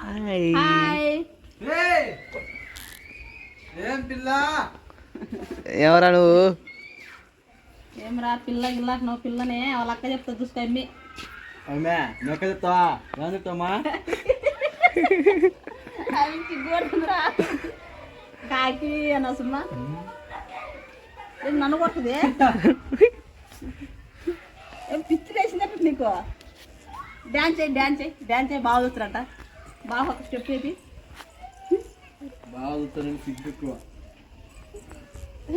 Hi hi ఏం పిల్ల? ఎవరా నువ్వు? ఏం రా పిల్ల గిల్ల? నువ్వు పిల్లనే? వాళ్ళ అక్క చెప్తా చూసుకో అమ్మి. అమ్మే చెప్తావా? చెప్తావమ్మా? అవి సిగ్గుపడుతుందిరా కాకి అన్న సుమ్మా నన్ను కొడుతుంది? ఏం పిచ్చి వేసిందట నీకు? డ్యాన్స్ చేయి డ్యాన్స్ చేయి డ్యాన్స్ చేయి. బాగా వస్తున్నట బాగా ఒక స్టెప్ బాగా సిగ్గు ఎక్కువ.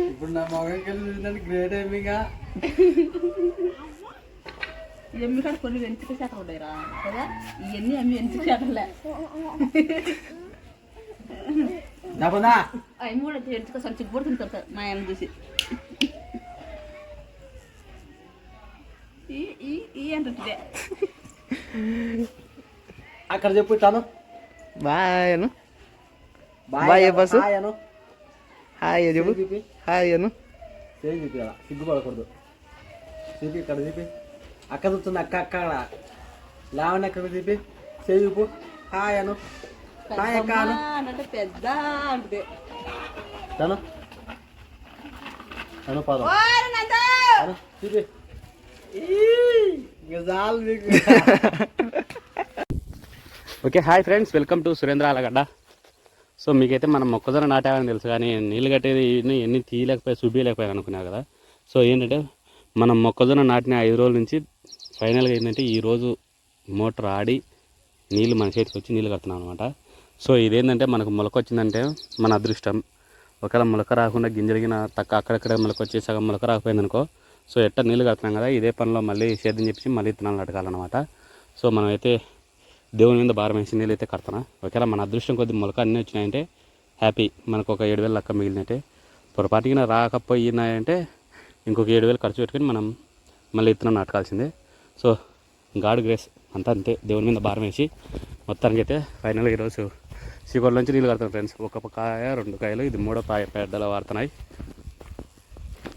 ఇప్పుడు నా మొగంకి వెళ్ళి గ్రేట్ ఏమిగా ఎమ్మి కాడ కొన్ని వెంచుక శాతం ఉండేరా కదా? ఇవన్నీ అమ్మి వెంచుక డబ్బునా అవి కూడా వెంచుక సరి చిక్కుపడుతుంది కదా మా ఆయన చూసి. ఈ ఈ ఈ అంటుంటే అక్కడ చెప్పు తాను. బాయ్ అను. బాయ్ బస్సు హాయ్ అను. హాయ్ చెప్పు. హాయ్ అను. చేయి చూపి అలా సిగ్గుపడకూడదు. చూపి ఇక్కడ చూపి. అక్క చూస్తుంది అక్క అక్కడ. లావణ్య అక్కడ చూపి. చేయి చూపు హాయ్ అను. హాయ్ అక్క అను. అంటే పెద్ద అంటే తను. తను పదం. చూపి. చాలు నీకు. Okay hi friends welcome to Surendra Alagadda so మీకైతే మనం మొక్కజొన్న నాటామని తెలుసు కానీ నీళ్ళు కట్టేది ఎన్ని తీయలేకపోయి చూపించలేకపోయాను అనుకున్నారు కదా. సో ఏంటంటే మనం మొక్కజొన్న నాటిన ఐదు రోజుల నుంచి ఫైనల్గా ఏంటంటే ఈరోజు మోటార్ ఆడి నీళ్ళు మన చేతికి వచ్చి నీళ్ళు కడుతున్నాం అనమాట సో ఇదేంటంటే మనకు మొలక వచ్చిందంటే మన అదృష్టం. ఒకవేళ మొలక రాకుండా గింజలిగిన తక్క అక్కడక్కడ మొలక వచ్చి సగం మొలక రాకపోయిందనుకో సో ఎట్ట నీళ్ళు కడుతున్నాం కదా ఇదే పనిలో మళ్ళీ సేద్యం చెప్పి మళ్ళీ విత్తనాలు అడగాలన్నమాట సో మనమైతే దేవుని మీద భారం వేసి నీళ్ళు అయితే కడతాను? ఒకవేళ మన అదృష్టం కొద్ది మొలక అన్నీ వచ్చినాయంటే హ్యాపీ. మనకు ఒక ఏడు వేలు లెక్క మిగిలినట్టే. పొరపాటుకి రాకపోయినాయంటే ఇంకొక ఏడు వేలు ఖర్చు పెట్టుకుని మనం మళ్ళీ ఇత్తనం నాటకాల్సిందే. So God grace. అంతా అంతే. దేవుని మీద భారం వేసి మొత్తానికి అయితే ఫైనల్గా ఈరోజు శ్రీగోడ నుంచి నీళ్ళు కడతాం ఫ్రెండ్స్. ఒక కాయ రెండు కాయలు. ఇది మూడో కాయ పెద్దలు వాడుతున్నాయి.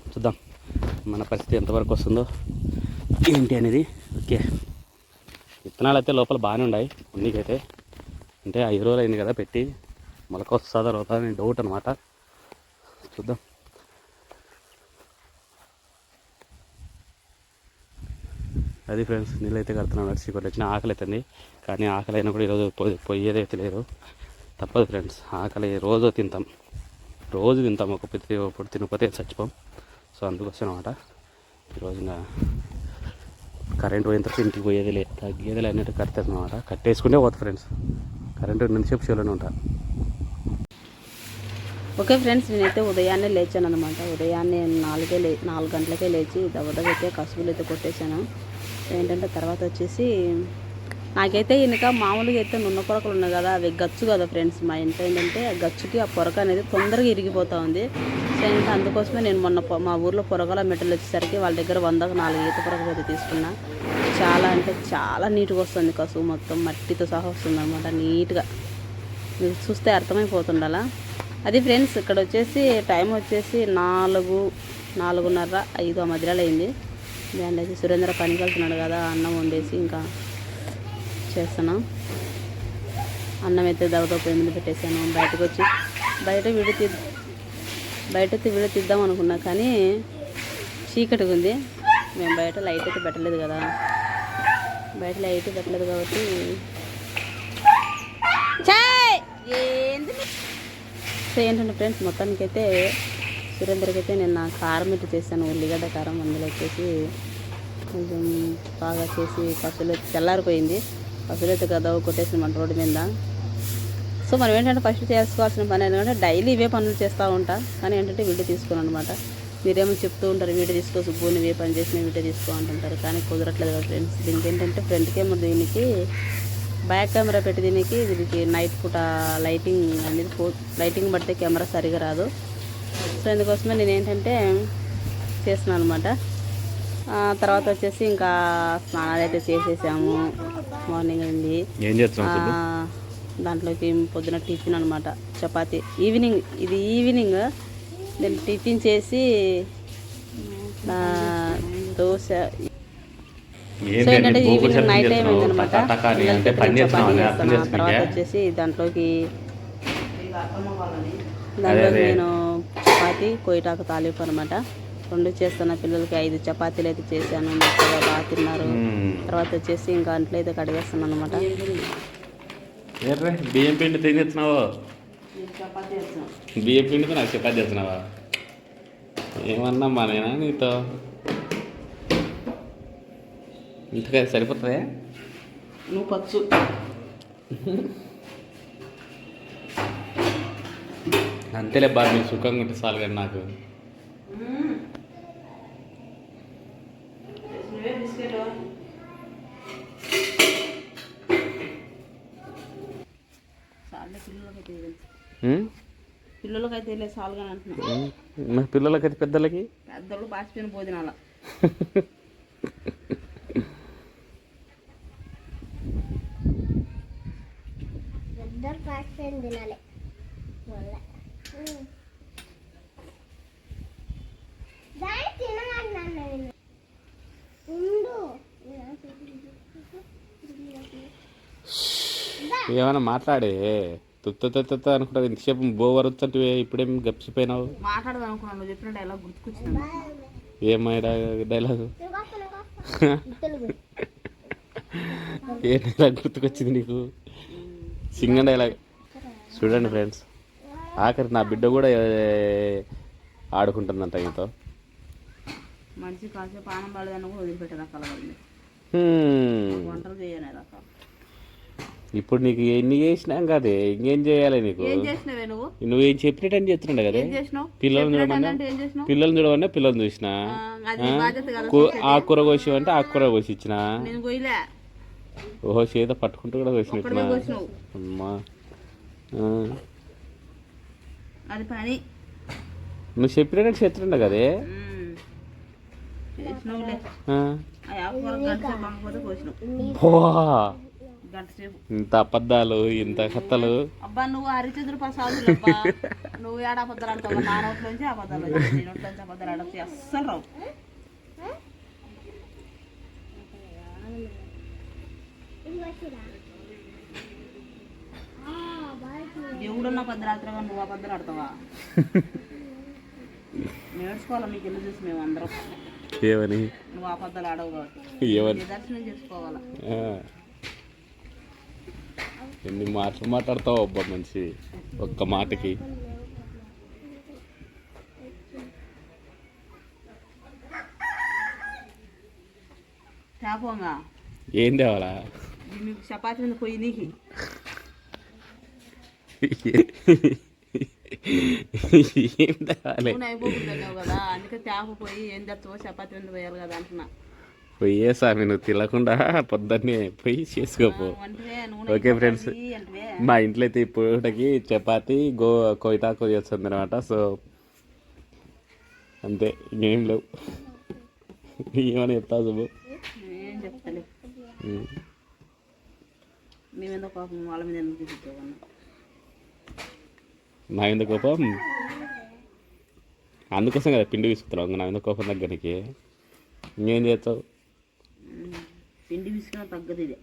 చూద్దాం. మన పరిస్థితి ఎంతవరకు వస్తుందో. ఏంటి అనేది? ఓకే. విత్తనాలు అయితే లోపల బాగానే ఉన్నాయి. ఉన్నీకైతే. అంటే ఐదు రోజులు అయింది కదా పెట్టి. మొలక వస్తుందా రోతా అని డౌట్ అనమాట చూద్దాం. అది ఫ్రెండ్స్ నీళ్ళు అయితే కడుతున్నాం నడిచి కొట్టి వచ్చిన ఆకలి అవుతుంది కానీ ఆకలి అయినా కూడా ఈరోజు పొయ్యేది పోయేది అయితే లేదు. తప్పదు ఫ్రెండ్స్ ఆకలి. రోజు తింటాం. రోజు తింటాం. ఒక ప్రతి ఒకటి తినకపోతే చచ్చిపోం. సో అందుకోసం అనమాట ఈరోజు ఇంకా కరెంట్ పోయిన తర్వాత ఇంటికి పోయేది లేదు తగ్గేది అన్నట్టు కట్టేది అనమాట కట్టేసుకుంటే పోతుంది ఫ్రెండ్స్. కరెంట్ ఉన్నంతసేపు షోలోనే ఉంటా. ఓకే ఫ్రెండ్స్ నేనైతే ఉదయాన్నే లేచాను అనమాట ఉదయాన్నే నాలుగే లే నాలుగు గంటలకే లేచి దవదగైతే కసువులు అయితే కొట్టేశాను. ఏంటంటే తర్వాత వచ్చేసి నాకైతే ఇనుక మామూలుగా అయితే నున్న పొరకలు ఉన్నాయి కదా అవి గచ్చు కదా ఫ్రెండ్స్. మా ఇంట్లో ఏంటంటే ఆ గచ్చుకి ఆ పొరక అనేది తొందరగా ఇరిగిపోతూ ఉంది. సో ఇంకా అందుకోసమే నేను మొన్న మా ఊర్లో పొరగల మెటల్ వచ్చేసరికి వాళ్ళ దగ్గర వందకు నాలుగు ఈత పొరకలు అయితే తీసుకున్నా. చాలా అంటే చాలా నీట్గా వస్తుంది కసువు మొత్తం మట్టితో సహా వస్తుంది అనమాట నీట్గా. మీరు చూస్తే అర్థమైపోతుండాలా? అది ఫ్రెండ్స్ ఇక్కడ వచ్చేసి టైం వచ్చేసి నాలుగు నాలుగున్నర ఐదు ఆ మధ్యలో అయింది. దాన్ని వచ్చి సురేంద్ర పనికి వెళ్తున్నాడు కదా అన్నం వండేసి ఇంకా చేస్తున్నాం అన్నం అయితే దవతో పొయ్యి మీద పెట్టేశాను బయటకు వచ్చి బయట విడి తీ బయట తీ- విడి తీద్దాం అనుకున్నా కానీ చీకటిగా ఉంది మేము బయట లైట్ అయితే పెట్టలేదు కదా. బయట లైట్ పెట్టలేదు కాబట్టి సో ఏంటంటే ఫ్రెండ్స్ మొత్తానికైతే సురేందర్కైతే సురేందర్కి అయితే నేను నా కారం ఇటు చేశాను. ఉల్లిగడ్డ కారం అందులో వచ్చేసి కొంచెం బాగా చేసి పసులు తెల్లారిపోయింది చల్లారిపోయింది కదా కొట్టేసిన మన రోడ్డు మీద. సో మనం ఏంటంటే ఫస్ట్ చేసుకోవాల్సిన పని ఏంటంటే డైలీ ఇవే పనులు చేస్తూ ఉంటా. కానీ ఏంటంటే వీడియో తీసుకోను అనమాట మీరేమో చెప్తూ ఉంటారు వీడియో తీసుకో సుబ్బుని ఇవే పని చేసిన వీడియో తీసుకో అంటుంటారు. కానీ కుదరట్లేదు కదా ఫ్రెండ్స్ దీనికి ఏంటంటే ఫ్రంట్ కెమెరా దీనికి బ్యాక్ కెమెరా పెట్టి దీనికి దీనికి నైట్ పూట లైటింగ్ అనేది లైటింగ్ పడితే కెమెరా సరిగా రాదు. సో ఇందుకోసమే నేను ఏంటంటే చేస్తున్నాను అనమాట తర్వాత వచ్చేసి ఇంకా స్నానాలు అయితే చేసేసాము. మార్నింగ్ అయింది. ఏం దాంట్లోకి పొద్దున టిఫిన్ అనమాట చపాతి. ఈవినింగ్ ఇది ఈవినింగ్ నేను టిఫిన్ చేసి దోశ. సో ఏంటంటే ఈవినింగ్ నైట్ టైం అయిందనమాట తర్వాత చేసుకుంటే వచ్చేసి దాంట్లోకి దాంట్లోకి. నేను చపాతి కొయ్యటాకు తాలింపు అనమాట రెండు చేస్తున్న పిల్లలకి ఐదు చపాతీలు అయితే చేశాను. మెత్తగా బాగా తిన్నారు. తర్వాత వచ్చేసి ఇంకా అంట్లో అయితే కడిగేస్తున్నాను అనమాట బియ్యం పిండి తినేస్తున్నావు? బియ్యం పిండితో నాకు చపాతి చేస్తున్నావా? ఏమన్నా మా నేనా నీతో ఇంతగా సరిపోతుందా? నువ్వు పచ్చు అంతేలే బాగా నీకు సుఖంగా ఉంటే చాలు కానీ నాకు చాలే పిల్లలకైతే? పిల్లలకైతే అంటున్నా. పెద్దలకి? పెద్దోళ్ళు బాసిపోయిన భోజనాల. తినాలి. ఉండు. ఏమైనా మాట్లాడే. తుత్త అనుకుంటా. ఇంతసేపు బోవరొచ్చంటే ఇప్పుడేం గప్సిపోయినావు? మాట్లాడదాం చెప్పిన డైలాగ్ గుర్తుకొచ్చింది? డైలాగ్ ఏ డైలాగ్ గుర్తుకొచ్చింది నీకు? సింగ డైలాగ్ చూడండి ఫ్రెండ్స్ ఆఖరి నా బిడ్డ కూడా ఏ- ఆడుకుంటుందంట ఈతో. మనిషి కాసేపు ఆనం పడదని కూడా వదిలిపెట్టే రకాల వాళ్ళు హ్మ్. వంటలు చేయనే ఇప్పుడు నీకు ఎన్ని చేసినాం కదే ఇంకేం చేయాలి నీకు? చేసినావే నువ్వు? చెప్పినట్టు చేస్తుండే కదే. ఏం చేసినావు? పిల్లల్ని చూడమన్నా? చేసినావు? పిల్లల్ని చూడమన్నా పిల్లల్ని చూసిన? ఆ, అది బాధ్యత కదా కూ- ఆకుకూర కోసి అంటే ఆకుకూర కోసి ఇచ్చిన ఓహో చేత పట్టుకుంటూ కూడా కోసిన అమ్మా. నువ్వు చెప్పినట్టు చేస్తుండే కదే. ఉమ్. ఇంత అబద్ధాలు ఇంత కథలు. అబ్బా నువ్వు హరిచంద్ర ప్రసాదులు అబ్బా నువ్వు ఏడ అబద్ధాలు ఆడతావు? నా నోట్ల నుంచి అబద్ధాలు నుంచి అబద్ధాలు ఆడతాయి అస్సలు రావు. దేవుడున్న భద్రాత్రగా నువ్వు అబద్ధాలు ఆడతావా? నేర్చుకోవాలి మీకు ఎన్ని చూసి మేము అందరం ఏమని? నువ్వు అబద్ధాలు ఆడవు కాబట్టి. ఏమని? నిదర్శనం చేసుకోవాలా. ఎన్ని మాటలు మాట్లాడతావు అబ్బా మనిషి? ఒక్క మాటకి. ఏం తేవాలా? చపాతీ పోయి నీకు. ఏం తేవాలి? అందుకే తేప పోయి ఏం తెచ్చుకో చపాతీ పోయాలి కదా అంటున్నా. పోయే స్వామి నువ్వు తినకుండా పొద్దున్నే పోయి చేసుకోపో. Okay friends. మా ఇంట్లో అయితే ఇప్పటికి చపాతి గో కొయిటాకు చేస్తుంది అనమాట సో అంతే ఇంకేం లేవు. ఏమని చెప్తావు శుభు ఏం. మేము ఎందుకు కోపం ఎందుకు నా అందుకోసం కదా పిండి విసుకుతున్నావు నా మీద కోపం దగ్గరికి ఇంకేం చేస్తావు? పిండి విసుకున్న తగ్గదు ఇదే.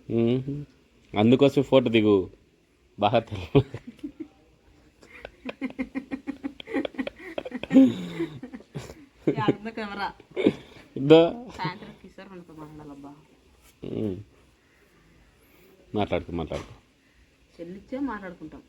అందుకోసం ఫోటో దిగు. బాగా తెలు అర్థం కెమెరా. ఇద్దో. మాట్లాడుకో మాట్లాడుకో. చెల్లిచ్చే మాట్లాడుకుంటాం.